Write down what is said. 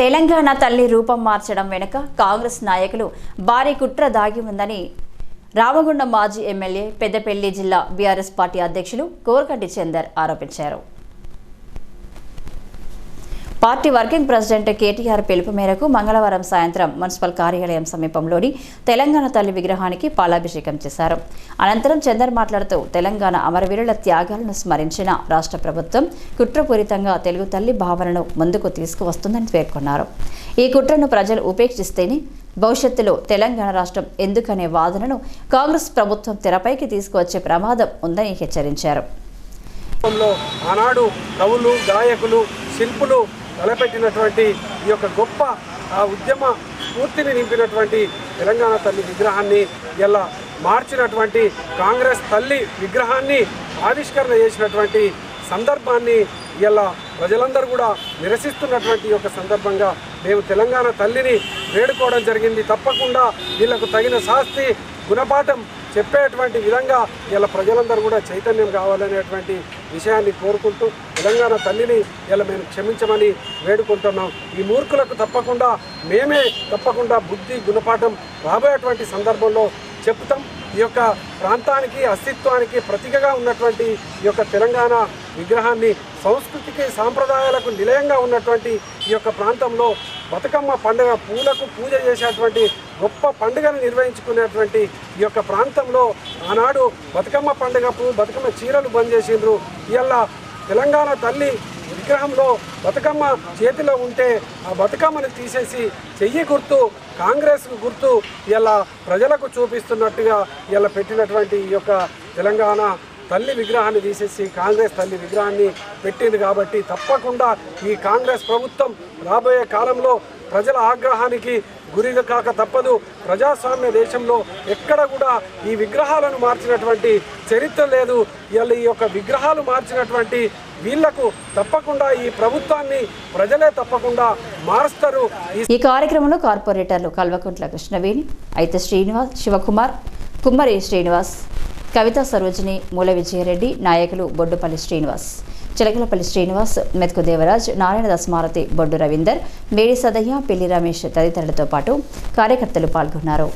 తెలంగాణ తల్లి రూపం మార్చడం వెనుక కాంగ్రెస్ నాయకులు భారీ కుట్ర దాగి ఉందని రామగుండం మాజీ ఎమ్మెల్యే పెద్దపల్లి జిల్లా బీఆర్ఎస్ పార్టీ అధ్యక్షులు కోరకంటి చందర్ ఆరోపించారు. పార్టీ వర్కింగ్ ప్రెసిడెంట్ కేటీఆర్ పిలుపు మేరకు మంగళవారం సాయంత్రం మున్సిపల్ కార్యాలయం సమీపంలోని తెలంగాణ తల్లి విగ్రహానికి పాలాభిషేకం చేశారు. అనంతరం చందర్ మాట్లాడుతూ తెలంగాణ అమరవీరుల త్యాగాలను స్మరించిన రాష్ట్ర ప్రభుత్వం కుట్రపూరితంగా తెలుగు తల్లి భావనను ముందుకు తీసుకువస్తుందని పేర్కొన్నారు. ఈ కుట్రను ప్రజలు ఉపేక్షిస్తేనే భవిష్యత్తులో తెలంగాణ రాష్ట్రం ఎందుకనే వాదనను కాంగ్రెస్ ప్రభుత్వం తెరపైకి తీసుకువచ్చే ప్రమాదం ఉందని హెచ్చరించారు. ఆనాడు కవులు గాయకులు శిల్పులు తలపెట్టినటువంటి ఈ యొక్క గొప్ప ఆ ఉద్యమ స్ఫూర్తిని నింపినటువంటి తెలంగాణ తల్లి విగ్రహాన్ని ఇలా మార్చినటువంటి కాంగ్రెస్ తల్లి విగ్రహాన్ని ఆవిష్కరణ చేసినటువంటి సందర్భాన్ని ఇలా ప్రజలందరూ కూడా నిరసిస్తున్నటువంటి ఈ యొక్క సందర్భంగా మేము తెలంగాణ తల్లిని వేడుకోవడం జరిగింది. తప్పకుండా వీళ్ళకు తగిన శాస్తి గుణపాఠం చెప్పేటువంటి విధంగా ఇలా ప్రజలందరూ కూడా చైతన్యం కావాలనేటువంటి విషయాన్ని కోరుకుంటూ తెలంగాణ తల్లిని ఇలా మేము క్షమించమని వేడుకుంటున్నాం. ఈ మూర్ఖులకు తప్పకుండా మేమే తప్పకుండా బుద్ధి గుణపాఠం రాబోయేటువంటి సందర్భంలో చెప్తాం. ఈ యొక్క ప్రాంతానికి అస్తిత్వానికి ప్రతీకగా ఉన్నటువంటి ఈ యొక్క తెలంగాణ విగ్రహాన్ని సంస్కృతికి సాంప్రదాయాలకు నిలయంగా ఉన్నటువంటి ఈ యొక్క ప్రాంతంలో బతుకమ్మ పండుగ పూలకు పూజ చేసేటువంటి గొప్ప పండుగను నిర్వహించుకునేటువంటి ఈ యొక్క ప్రాంతంలో ఆనాడు బతుకమ్మ పండుగకు బతుకమ్మ చీరలు బంద్ చేసిండ్రు. ఇవాళ తెలంగాణ తల్లి విగ్రహంలో బతుకమ్మ చేతిలో ఉంటే ఆ బతుకమ్మను తీసేసి చెయ్యి గుర్తు కాంగ్రెస్ గుర్తు ఇలా ప్రజలకు చూపిస్తున్నట్టుగా ఇలా పెట్టినటువంటి ఈ యొక్క తెలంగాణ తల్లి విగ్రహాన్ని తీసేసి కాంగ్రెస్ తల్లి విగ్రహాన్ని పెట్టింది కాబట్టి తప్పకుండా ఈ కాంగ్రెస్ ప్రభుత్వం రాబోయే కాలంలో ప్రజల ఆగ్రహానికి గురి కాక తప్పదు. ప్రజాస్వామ్య దేశంలో ఎక్కడ కూడా ఈ విగ్రహాలను మార్చినటువంటి చరిత్ర లేదు. వీళ్ళ ఈ యొక్క విగ్రహాలు మార్చినటువంటి వీళ్ళకు తప్పకుండా ఈ ప్రభుత్వాన్ని ప్రజలే తప్పకుండా మారుస్తారు. ఈ ఈ కార్యక్రమంలో కార్పొరేటర్లు కల్వకుంట్ల కృష్ణవేణి అయితే శ్రీనివాస్ శివకుమార్ కుమ్మరి శ్రీనివాస్. కవిత సరోజిని మూల విజయరెడ్డి నాయకులు బొడ్డుపల్లి శ్రీనివాస్. చిలకలపల్లి శ్రీనివాస్ మెతుకు దేవరాజ్ నారాయణ దస్మారతి బొడ్డు రవీందర్ మేడి సదయ్య పెళ్ళి రమేష్ తదితరులతో పాటు కార్యకర్తలు పాల్గొన్నారు.